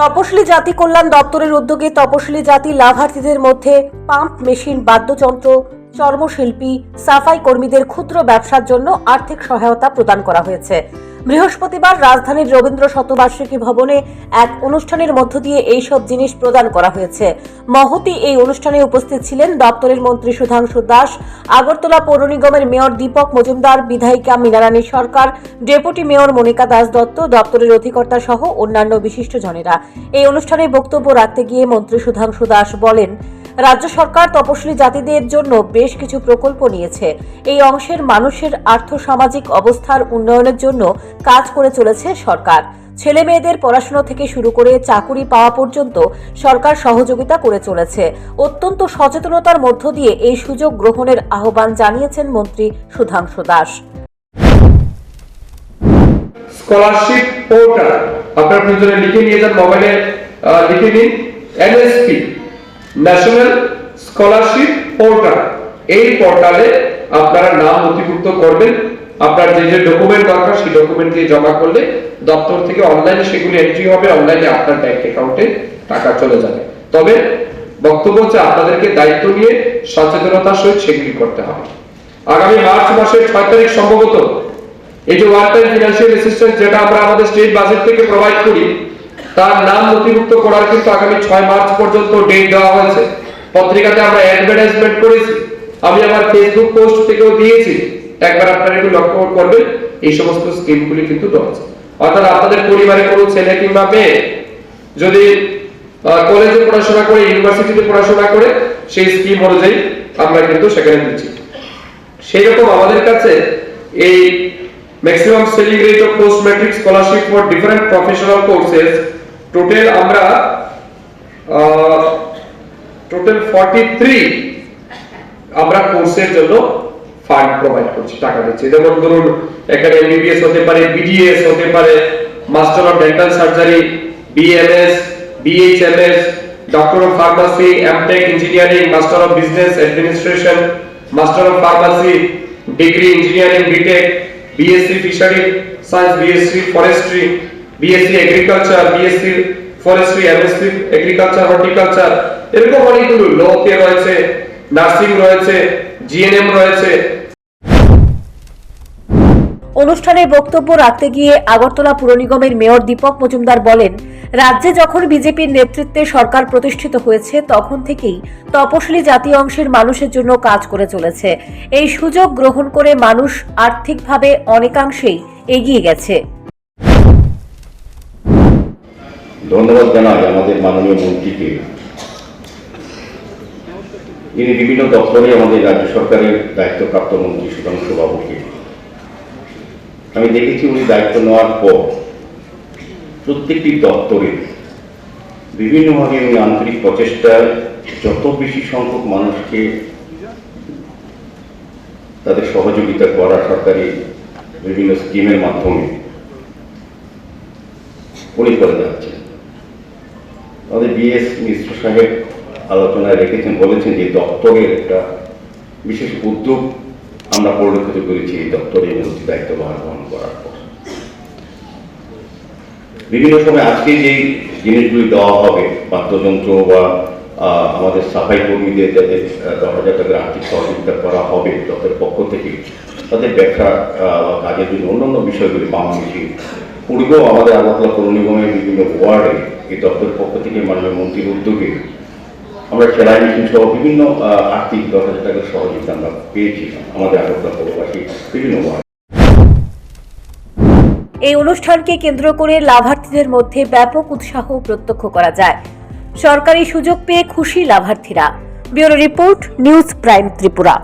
তপশিলি জাতি কল্যাণ দপ্তরের উদ্যোগে তপশিলি জাতি লাভার্থীদের মধ্যে পাম্প মেশিন, বাদ্যযন্ত্র, চর্মশিল্পী, সাফাই কর্মীদের ক্ষুদ্র ব্যবসার জন্য আর্থিক সহায়তা প্রদান করা হয়েছে। বৃহস্পতিবার রাজধানীর রবীন্দ্র শতবার্ষিকী ভবনে এক অনুষ্ঠানের মধ্য দিয়ে এইসব জিনিস প্রদান করা হয়েছে। মহতি এই অনুষ্ঠানে উপস্থিত ছিলেন দপ্তরের মন্ত্রী সুধাংশু দাস, আগরতলা পৌর নিগমের মেয়র দীপক মজুমদার, বিধায়িকা মীনারানী সরকার, ডেপুটি মেয়র মনিকা দাস দত্ত, দপ্তরের অধিকর্তা সহ অন্যান্য বিশিষ্টজনেরা এই অনুষ্ঠানে বক্তব্য রাখতে গিয়ে মন্ত্রী সুধাংশু দাস বলেন রাজ্য সরকার তপশিলি জাতিদের জন্য বেশ কিছু প্রকল্প নিয়েছে। এই অংশের মানুষের আর্থসামাজিক অবস্থার উন্নয়নের জন্য কাজ করে চলেছে সরকার। ছেলে মেয়েদের পড়াশোনা থেকে শুরু করে চাকুরি পাওয়া পর্যন্ত সরকার সহযোগিতা করে চলেছে। অত্যন্ত সচেতনতার মধ্য দিয়ে এই সুযোগ গ্রহণের আহ্বান জানিয়েছেন মন্ত্রী সুধাংশু দাস। স্কলারশিপ পোর্টাল, আপনার লিখে নিয়ে যান মোবাইলে লিখে নিন, এনএসপি। ন্যাশনাল স্কলারশিপ পোর্টাল এই পোর্টালে আপনারা নাম নথিভুক্ত করবেন। আপনার যে যে ডকুমেন্ট দরকার, সেই ডকুমেন্ট দিয়ে জমা করলে দপ্তর থেকে অনলাইনে সেগুলি এন্ট্রি হবে। অনলাইনে আপনার ব্যাংক অ্যাকাউন্টে টাকা চলে যাবে। তবে বক্তব্য হচ্ছে আপনাদেরকে দায়িত্ব নিয়ে সচেতনতার সহিত সেগুলি করতে হবে। আগামী মার্চ মাসের ছয় তারিখ সম্ভবত এই যে ওয়ান টাইম ফিনান্সিয়াল অ্যাসিস্ট্যান্স যেটা আমরা আমাদের স্টেট বাজেট থেকে প্রোভাইড করি তার নাম নথিভুক্ত করার কিন্তু আগামী ছয় মার্চ পর্যন্ত ডেট দেওয়া হয়েছে। পত্রিকাতে আমরা অ্যাডভার্টাইজমেন্ট করেছি। আমি আমার ফেসবুক পোস্ট থেকেও দিয়েছি। একবার আপনারা একটু লক্ষ্য করবেন, এই সমস্ত স্কিমগুলি কিন্তু রয়েছে। অর্থাৎ আপনাদের পরিবারে কোনো ছেলে কিংবা মেয়ে যদি কলেজে পড়াশোনা করে ইউনিভার্সিটিতে পড়াশোনা করে, সেই স্কিম অনুযায়ী আমরা কিন্তু সেখানে দিচ্ছি। সেই রকম আমাদের কাছে এই maximum ceiling rate of post matric scholarship for different professional courses total আমরা টোটাল 43 আমরা কোর্সের জন্য ফান্ড প্রোভাইড করছি, টাকা দিচ্ছি। যেমন ধরুন, এখানে এমবিবিএস হতে পারে বিডিএস হতে পারে master of dental surgery BMS BHMS doctor of pharmacy MTech engineering master of business administration master of pharmacy degree engineering BTech BSc fishery science BSc forestry BSc agriculture BSc forestry MSc agriculture horticulture এরকম অনেকগুলো লোকে রয়েছে nursing রয়েছে GNM রয়েছে অনুষ্ঠানে বক্তব্য রাখতে গিয়ে আগরতলা পুর নিগমের মেয়র দীপক মজুমদার বলেন, রাজ্যে যখন বিজেপির নেতৃত্বে সরকার প্রতিষ্ঠিত হয়েছে, তখন থেকেই তপশিলি জাতি অংশের মানুষের জন্য কাজ করে চলেছে। এই সুযোগ গ্রহণ করে মানুষ আর্থিকভাবে অনেকাংশেই এগিয়ে গেছে। ধন্যবাদ জানাই আমাদের মাননীয় মন্ত্রীকে। ইনি বিভিন্ন দপ্তরে আমাদের রাজ্য সরকারের দায়িত্বপ্রাপ্ত মন্ত্রী সুধাংশু বাবুকে। আমি দেখেছি উনি দায়িত্ব নেওয়ার পর প্রত্যেকটি দপ্তরে বিভিন্নভাবে উনি আন্তরিক প্রচেষ্টায় যত বেশি সংখ্যক মানুষকে তাদের সহযোগিতা করা সরকারি বিভিন্ন স্কিমের মাধ্যমে উনি করে যাচ্ছেন। আমাদের বিএস মিশ্র সাহেব আলোচনায় রেখেছেন, বলেছেন যে দপ্তরের একটা বিশেষ উদ্যোগ আমরা পরিলক্ষিত করেছি এই দপ্তরে মন্ত্রী দায়িত্ব গ্রহণ করার পর। বিভিন্ন সময় আজকে যেই জিনিসগুলি দেওয়া হবে বাদ্যযন্ত্র বা আমাদের সাফাই কর্মীদের যাদের দশ হাজার টাকার আর্থিক সহযোগিতা করা হবে দপ্তরের পক্ষ থেকে তাদের ব্যবসা আহ, বা কাজের জন্য অন্যান্য বিষয়গুলি মেশিন পূর্বেও আমাদের আগরতলা পৌর নিগমের বিভিন্ন ওয়ার্ডে এই দপ্তরের পক্ষ থেকে মাননীয় মন্ত্রীর উদ্যোগে আমরা খেলায় মিশন সহ বিভিন্ন আর্থিক দশ হাজার টাকার সহযোগিতা আমরা পেয়েছি। আমাদের আগরতলা পৌরবাসী বিভিন্ন এই অনুষ্ঠানকে কেন্দ্র করে লাভার্থীদের মধ্যে ব্যাপক উৎসাহ প্রত্যক্ষ করা যায়। সরকারি সুযোগ পেয়ে খুশি লাভার্থীরা। Bureau report, news prime Tripura.